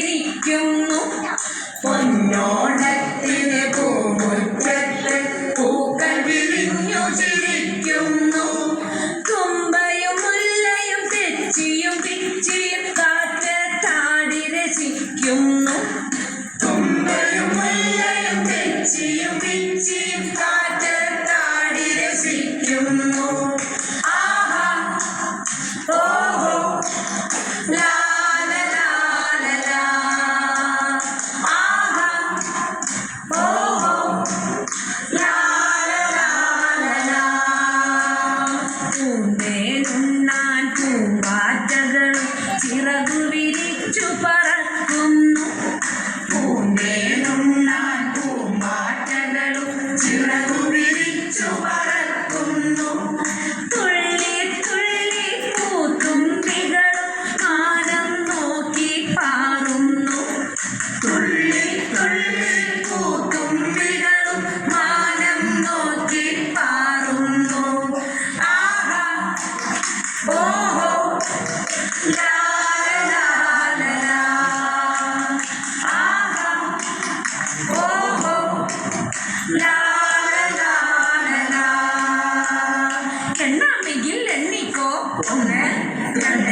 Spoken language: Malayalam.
ചിരിക്കുന്നു. പൊന്നോണത്തിന് പൂമുറ്റത്ത് പൂക്കൾ വിരിഞ്ഞു ചിരിക്കുന്നു. തുമ്പയും മുല്ലയും തെച്ചിയും പിച്ചിയും കാറ്റ് താടി രസിക്കുന്നു. തുമ്പയും മുല്ലയും തെച്ചിയും ചിറകു വിരിച്ചു പറക്കുന്നു. പൂന്തേനുണ്ണാൻ പൂമ്പാറ്റകളും ചിറകു വിരിച്ചു പറക്കുന്നു. Amen.